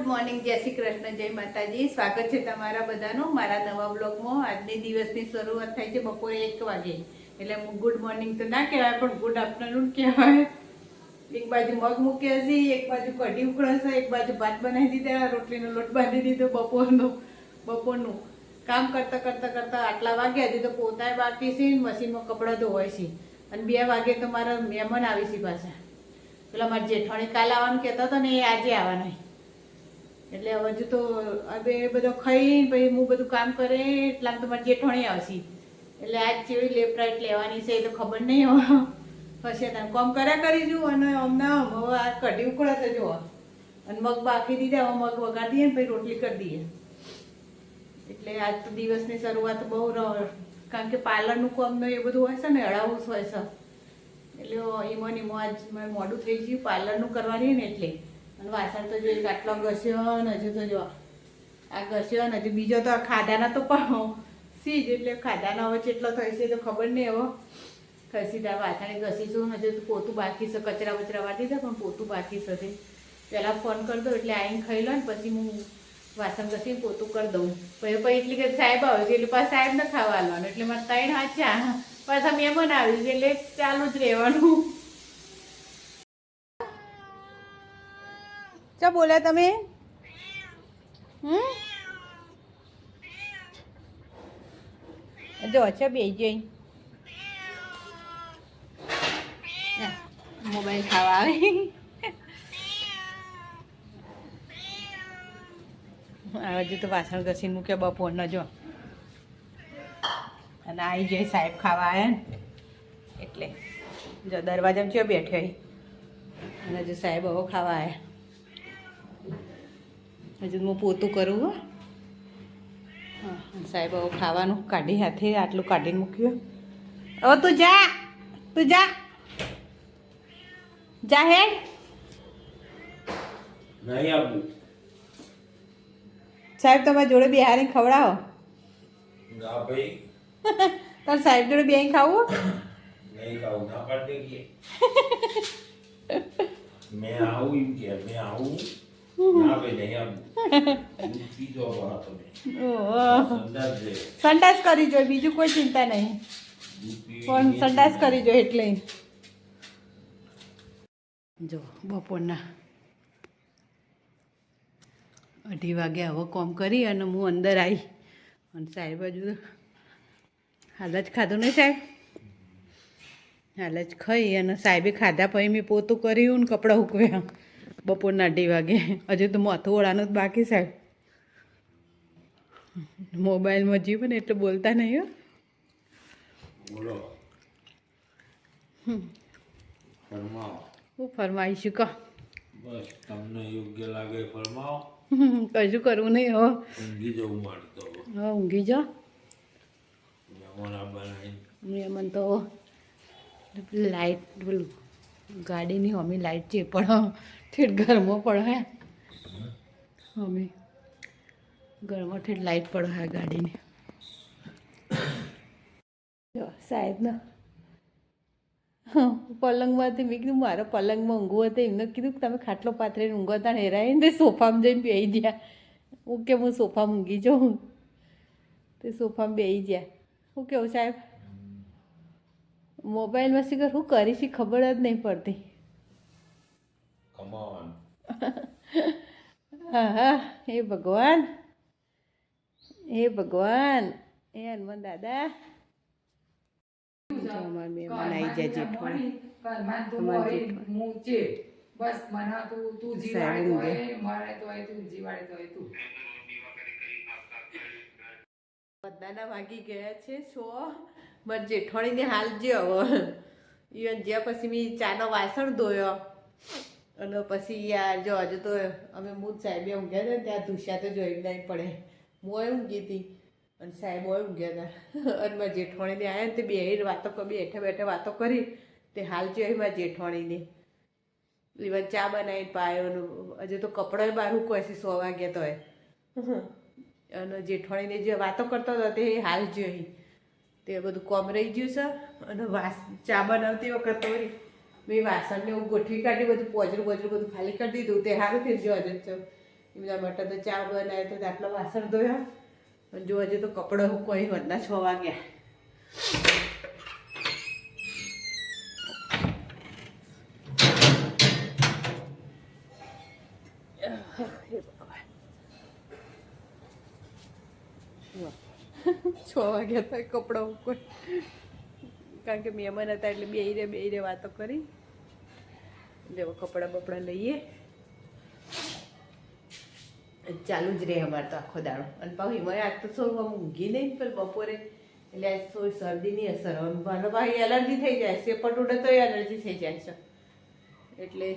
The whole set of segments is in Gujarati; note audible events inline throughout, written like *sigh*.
ગુડ મોર્નિંગ, જય શ્રી કૃષ્ણ, જય માતાજી. સ્વાગત છે તમારા બધાનું મારા નવા બ્લોગમાં. આજની દિવસની શરૂઆત થાય છે બપોરે એક વાગે. એટલે ગુડ મોર્નિંગ તો ના કહેવાય, પણ ગુડ આફ્ટરનૂન કહેવાય. એક બાજુ મગ મૂક્યા છે એક બાજુ કઢી ઉકળશે, એક બાજુ ભાત બનાવી દીધા, રોટલીનો લોટ બાંધી દીધો બપોરનો, બપોરનું. કામ કરતા કરતા કરતાં આટલા વાગ્યા, હજી તો પોતાય બાકી છે, મશીનમાં કપડાં ધોવાય છે. અને બે વાગે તો મારા મહેમાન આવી છે પાછા. પેલા મારા જેઠાણી કાલ આવવાનું કહેતા હતા ને એ આજે આવવાના એટલે હજુ તો હવે બધો ખાઈને પછી હું બધું કામ કરે, એટલા તો મારી જેઠોણી આવશે. એટલે આજ જેવી લેફ્ટ રાઈટ લેવાની છે એ તો ખબર નહીં હશે તમે કોમ કર્યા કરીશું અને હમણાં હવે આ કઢી ઉકળાશે જુઓ અને મગ બાકી દીધા, હવે મગ વગાડી દઈએ ને પછી રોટલી કરી દઈએ. એટલે આજ તો દિવસની શરૂઆત બહુ કારણ કે પાર્લરનું કામ એ બધું હોય છે ને અડાવું હોય છે. એટલે એમાં ને એમાં આજ મેં મોડું થઈ ગયું, પાર્લરનું કરવાની ને એટલે. અને વાસણ તો જોઈએ આટલો ઘસ્યો ને હજુ તો જો, આ ઘસ્યો ને હજુ બીજો તો ખાધાના તો પણ સી જ એટલે ખાધાના હવે કેટલો થાય છે તો ખબર નહીં એવો ખસી તાર વાસણે ઘસીશું હજુ તો પોતું બાકી છે, કચરા બચરા વાટી દે પણ પોતું બાકી છે પહેલાં ફોન કરી દો એટલે આવીને ખાઈ લો ને પછી હું વાસણ ઘસીને પોતું કરી દઉં. પછી પછી એટલી કે સાહેબ આવે છે એટલે પાછા સાહેબ ને ખાવા લો એટલે મારે ત્રણ હાચા પાછા મહેમાન આવ્યું છે એટલે ચાલુ જ રહેવાનું. ચા બોલ્યા તમે? હમ? જો, અચ્છા બે જઈ મોબાઈલ ખાવા આવે. હજુ તો વાસણ ઘસીને મૂક્યા બપોરનો જો. અને આવી જાય સાહેબ ખાવા આવ્યા ને? એટલે જો દરવાજામાં ચો બેઠો અહીં અને હજુ સાહેબ હવે ખાવા આવ્યા. હજુ હું પોતું કરું હો. સાહેબ હવે ખાવાનું કાઢી હાથે આટલું કાઢીને મૂક્યું. હવે તું જા તું જા. જા હે. સાહેબ તમારા જોડે બિહારી ખવડાવો. ના ભાઈ. *laughs* તાર સાહેબ જોડે બેહી ખાવું નહીં ખાવું ના પાડે કે *laughs* મેં આવું એમ કે મેં આવું. ના ભાઈ નહીં આપું સંડાસ કરી જોઈએ, બીજું કોઈ ચિંતા નહીં. પણ સંડાસ કરી જોઈએ એટલે. જો, બપોરના અઢી વાગે આવો કોમ કરી અને હું અંદર આવી અને સાહેબ હજુ હાલ જ ખાધું ને સાહેબ? હાલ જ ખાઈ અને સાહેબે ખાધા પછી મેં પોતું કર્યું ને કપડાં ઉકવ્યા. બપોરના અઢી વાગે. હજુ તો માથું ઓળાનું જ બાકી સાહેબ મોબાઈલમાં જીવ ને એટલે બોલતા નહીં હો. હું ફરમાઈશું કહો. બસ તમને યોગ્ય લાગે ફરમાવો. કશું કરવું નહીં હો. ઊંઘી જવું મારતો હવે. ઊંઘી જાઓ. મહેમાન તો લાઈટ પેલું ગાડીની અમે લાઈટ છે પણ ઠેઠ ગરમો પડો હે. અમે ગરમો ઠેઠ લાઇટ પડો હે ગાડીની. જો, સાહેબના પલંગમાંથી મેં કીધું, મારો પલંગમાં ઊંઘવું હતું એમને કીધું કે, તમે ખાટલો પાથરીને ઊંઘો હતા ને હેરાય તે સોફામાં જઈને બેસી ગયા. હું કે, હું સોફામાં ઊંઘી જાઉં. તે સોફામાં બેસી ગયા. હું કેવું સાહેબ? મોબાઈલમાં હું કરી છે ખબર જ નહીં પડતી. કમાવાનું હા હા હે ભગવાન હે ભગવાન હે હનુમાન દાદા જો અમારા મહેમાન જાય જેઠવાડ ઘરમાં તું અમાર હોય, જેઠવાડ. હું છે. બસ મને તું તું જીવાડે તો હોય, મરે તો હોય તું જીવાડે તો હોય તું બધાના વાગી ગયા છે સો. મારી જેઠવાણીને હાલ જે હવે ઈવન જ્યાં પછી મેં ચાનો વાસણ ધોયો. અને પછી યાર જો હજુ તો અમે મૂળ સાહેબે ઊંઘ્યા હતા ને ત્યાં ધુસ્યા તો જોઈ નહીં પડે. મોય ઊંઘી હતી અને સાહેબ હોય ઊંઘ્યા હતા. અને મારા જેઠવાણીને આવ્યા ને તે બે વાતો બેઠા બેઠા વાતો કરી. તે હાલ જોઈ મારા જેઠવાણીને. ઇવન ચા બનાવીને પાયો હજુ તો કપડાં બહાર કોઈ છે સો વાગ્યા તો અને જેઠવાણીને જે વાતો કરતો હતો તે હાલ જોઈ. તે બધું કોમ રહી ગયું છે. અને વાસ ચા બનાવતી વખત વળી મેં વાસણને એવું ગોઠવી કાઢી બધું પોજરું બોજરું બધું ખાલી કરી દીધું. તે સારું થઈ ગયું હજુ તો. બધા માટે તો ચા બનાવ્યો તો આટલા વાસણ ધોયા. પણ જો હજુ તો કપડાં કોઈ વધના છ વાગ્યા. છ વાગ્યા તો કપડાં કોઈ કારણ કે મહેમાન હતા એટલે બે રે બે રે વાતો કરી. એટલે કપડાં બપડા લઈએ. ચાલુ જ રહે અમારે તો આખો દાડો. અને પાછી મને આજ તો થોડું આમ ઊંઘી નહીં પણ બપોરે. એટલે આજ થોડી શરદીની અસર. હવે ભાઈ એલર્જી થઈ જાય. છે પટ ઉડે તો એલર્જી થઈ જાય છે. એટલે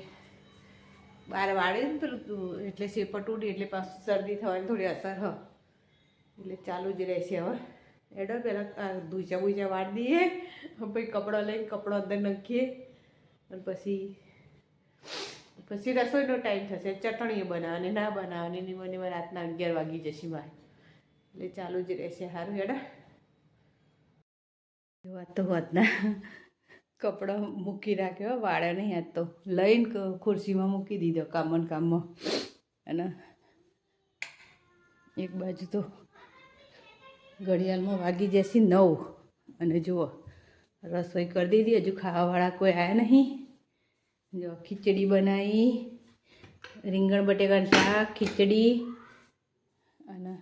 બાર વાળે ને પેલું એટલે શેપટ ઉડી એટલે પાછું શરદી થવાની થોડી અસર હ. એટલે ચાલુ જ રહેશે હવે. એડો પહેલાં ધૂચા બૂચા વાળી દઈએ, પછી કપડો લઈને કપડો અંદર નાખીએ, અને પછી પછી રસોઈનો ટાઈમ થશે. ચટણીઓ બનાવવાની ના બનાવવાની ની મને રાતના અગિયાર વાગી જશે મારે. એટલે ચાલુ જ રહેશે સારું હેડા. વાત તો હોતના કપડો મૂકી રાખ્યો વાળે નહીં આજ તો. લઈને ખુરશીમાં મૂકી દીધો, કામન કામમાં. અને એક બાજુ તો ઘડિયાળમાં વાગી જશે નવ. અને જુઓ, રસોઈ કરી દીધી. હજુ ખાવાવાળા કોઈ આવ્યા નહીં. જો, ખીચડી બનાવી. રીંગણ, બટેકાનું શાક, ખીચડી અને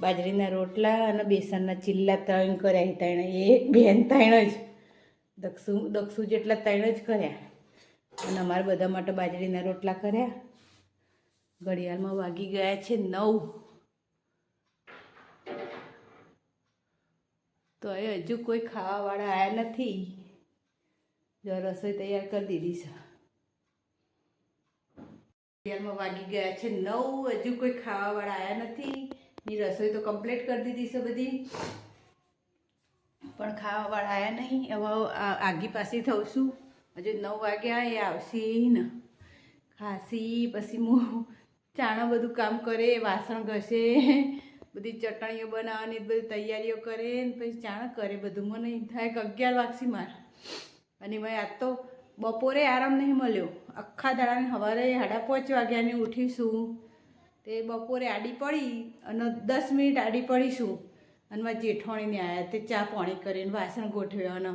બાજરીના રોટલા અને બેસનના ચીલ્લા ત્રણ કર્યા ત્રણ. એક બેન ત્રણ જ. દક્ષુ દક્ષુ જેટલા ત્રણ જ કર્યા. અને અમારે બધા માટે બાજરીના રોટલા કર્યા. ઘડિયાળમાં વાગી ગયા છે નવ. તો એ હજુ કોઈ ખાવાવાળા આવ્યા નથી. જો રસોઈ તૈયાર કરી દીધી છે. ઘડિયાળમાં વાગી ગયા છે નવ, હજુ કોઈ ખાવાવાળા આવ્યા નથી. ની રસોઈ તો કમ્પ્લીટ કરી દીધી છે બધી. પણ ખાવાવાળા આવ્યા નહીં હવે આગી પાસે થઉં હજુ નવ વાગ્યા, એ આવશે ને. ખાસી પછી હું ચાણા બધું કામ કરે, વાસણ ઘસે. બધી ચટણીઓ બનાવવાની બધી તૈયારીઓ કરે ને પછી ચાણા કરે બધું. મને થાય કે અગિયાર વાગશી માર. અને મેં આજ તો બપોરે આરામ નહીં મળ્યો. આખા દાડાને સવારે સાડા પાંચ વાગ્યાની ઉઠીશું. તે બપોરે આડી પડી અને દસ મિનિટ આડી પડીશું. અને મારા જેઠાણીને આવ્યા તે ચા પાણી કરીને વાસણ ગોઠવ્યા અને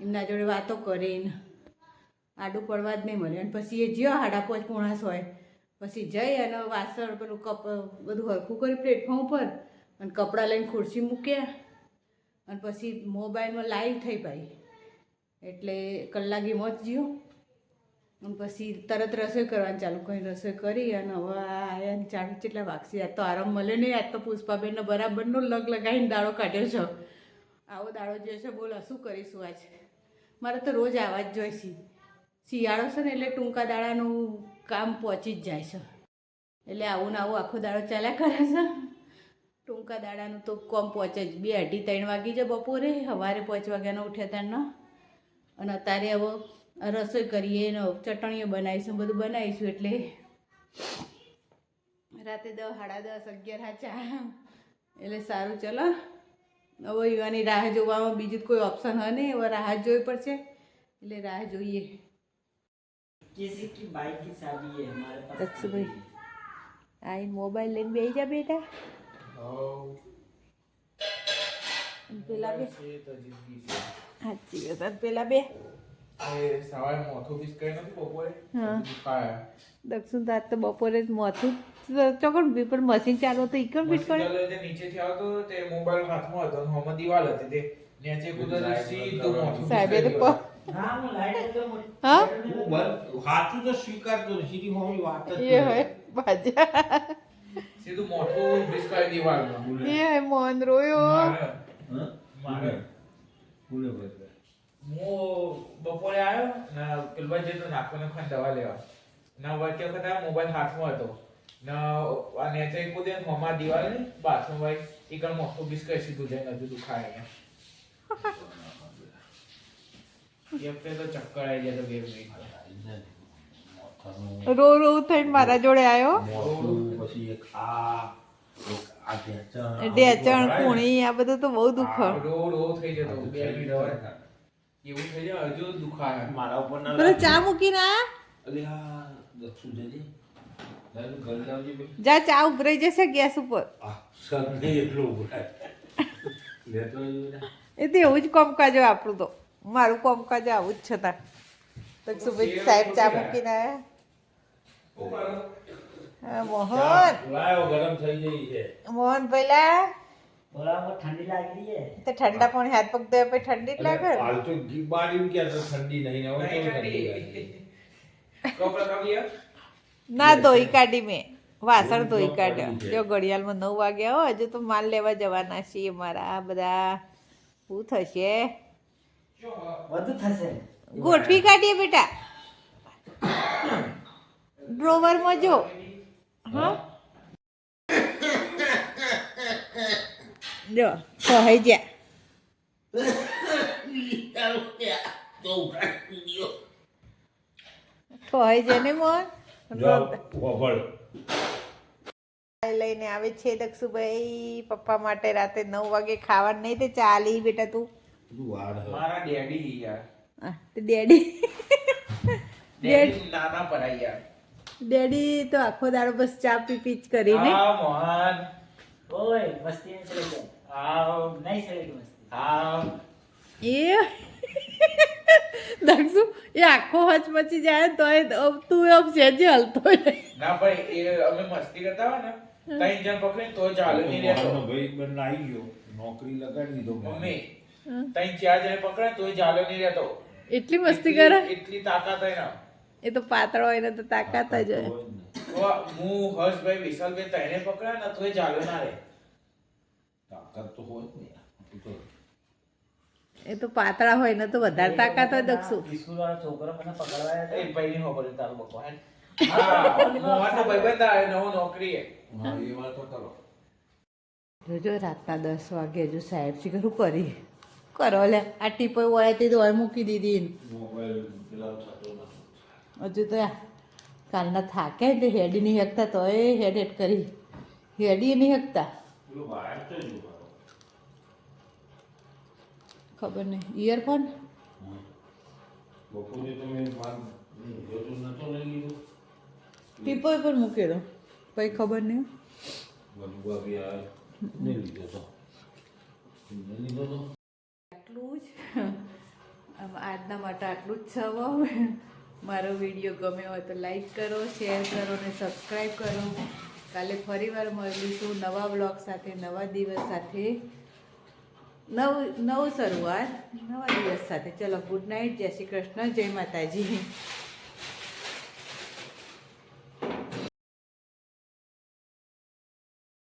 એમના જોડે વાતો કરીને. આડું પડવા જ નહીં મળે અને પછી એ જ્યાં હાડા પોચ પોણાસ હોય પછી જઈ અને વાસણ પેલું કપ, બધું હરખું કરી પ્લેટફોર્મ ઉપર અને કપડાં લઈને ખુરશી મૂક્યા. અને પછી મોબાઈલમાં લાઈવ થઈ પાઈ એટલે કલાક એમ જ જ્યો અને પછી તરત રસોઈ કરવાની ચાલુ કરી રસોઈ કરી અને હવે આયા ચાલુ કેટલા વાગશે. આજ તો આરામ મળે નહીં. આજ તો પુષ્પાબેનનો બરાબરનો લગ લગાવીને દાડો કાઢ્યો છે. આવો દાડો જે છે બોલો શું કરીશું આજ? મારે તો રોજ આવા જ જોઈશે. શિયાળો છે ને એટલે ટૂંકા દાડાનું કામ પહોંચી જ જાય છે. એટલે આવું ને આવું આખો દાડો ચાલ્યા કરે છે. ટૂંકા દાડાનું તો કોમ પહોંચે જ. બે અઢી ત્રણ વાગી જાય બપોરે. સવારે પાંચ વાગ્યાનો ઉઠ્યા ત્યારનો અને અત્યારે હવે રસોઈ કરીએ ને ચટણીઓ બનાવીશું, બધું બનાવીશું એટલે. રાતે દસ સાડા દસ, અગિયાર હાચા એટલે સારું, ચલો. હવે યુવાની રાહ જોવામાં બીજું કોઈ ઓપ્શન હોય નહીં. હવે રાહ જોવી પડશે. એટલે રાહ જોઈએ. किसी की बाइक की शादी है हमारे पास દક્ષુભાઈ આઈ મોબાઈલ લઈને બેસી જા બેટા અને પેલા બે સાચી વાત અને પેલા બે સવારે મોથું બીસ કરી નથી બપોરે હા. દુખાયા દક્ષિણ દાંત તો બપોરે જ મોથું ચોકડ બી પણ મશીન ચાલુ તો ઈકણ ફિટ કરે મસ્જિદ જે નીચેથી આવતો તે મોબાઈલ હાથમાં હતો અને હોમાં દિવાલ હતી તે નીચે કુદરતી સીધું મોથું સાહેબે તો હાથું તો સ્વીકારતો સીધી વાત એ હોય બાજા. સીધું મોટું બિસ્કટ દીવાલ એ મોહન રોયો. મારે. બોલે બપોરે આવ્યો ને પેલવા જતો નાકોને ખાન દવા લેવા. ના વચ્ચે વખત મોબાઈલ હાથમાં હતો. ના નેચે કુદે મમા દિવાલ બાથરૂમ વાઈ એકણ મોટું બિસ્કટ સીધું જઈને હજુ દુખાય અહીંયા. તો ચક્કર આવી તો રો રો થઈને મારા જોડે આવ્યો પછી એક આ આ ઢેંચણ, બધું કુણી આ બધું તો બહુ દુઃખ. રો રો થઈ જતો બે મિનિટ એવું થઈ જાય હજુ દુખાય. મારા ઉપર ના પેલો ચા દક્ષુ જજે. જા ચા ઉભરાઈ જશે ગેસ ઉપર. સર એટલું ઉભરાય. એ તો એવું જ કોમકાજ આપણું તો. મારું કામકાજ આવું જ છે તા દક્ષુભાઈ સાહેબ ચા મૂકીને આવ્યા મોહન. મોહન પેલા ઠંડા પણ હાથ પગ ધોયા પછી ઠંડી જ લાગે? ના ધોઈ કાઢી મેં. વાસણ ધોઈ કાઢ્યો. જો ઘડિયાળમાં નવ વાગ્યા હો હજુ તો માલ લેવા જવાના છીએ મારા બધા. શું થશે? વધુ થશે. ગોઠવી કાઢીએ બેટા. ડ્રોવરમાં જો. હા? જો કહે જ્યાં કહે છે ને મોહન? લઈને આવે છે દક્ષુભાઈ. પપ્પા માટે રાતે નવ વાગે ખાવાનું નહીં તે ચાલી બેટા તું. મારા તો આખો દાડો બસ ચા પી જ કરીને. જાય તો એ તું એ સેજે હલતો મસ્તી કરતા હોય ને ત્રણ જણ નોકરી લગાડી દીધો મમ્મી ત્યાં ચાર જણે પકડે તોય જાલો નહીં રહેતો. એટલી મસ્તી કરે? એટલી તાકાત હોય એ તો પાતળો હોય ને તો તાકાત જ હોય. હું હર્ષભાઈ વિશાલભાઈ તઈને પકડે ને તોય જાલો ના રહે. તાકાત તો હોય ને એ તો પાતળા હોય ને તો વધારે તાકાત હોય દક્ષુ. ઈસુ વાળો છોકરો મને પકડવા એ ભાઈ ની હોબલ તારો બકવાન જોજો રાતના દસ વાગે હજુ સાહેબ શી કરું કરી કરો લે આ ટીપો વળે તે હવે મૂકી દીધી. હજુ તો કાલના થાકે એટલે હેડી નહીં હકતા તો એ હેડ હેડ કરી. હેડી નહીં હકતા. ખબર નહીં. ઇયરફોન ટીપો પર મૂકી દો. પછી ખબર નહીં. લીધો લીધો આટલું જ. આજના માટે આટલું જ છે મારો વીડિયો ગમ્યો હોય તો લાઈક કરો, શેર કરો અને સબસ્ક્રાઈબ કરો. કાલે ફરીવાર મળીશું નવા બ્લોગ સાથે, નવા દિવસ સાથે. નવ નવ શરૂઆત, નવા દિવસ સાથે. ચલો, ગુડ નાઇટ. જય શ્રી કૃષ્ણ. જય માતાજી.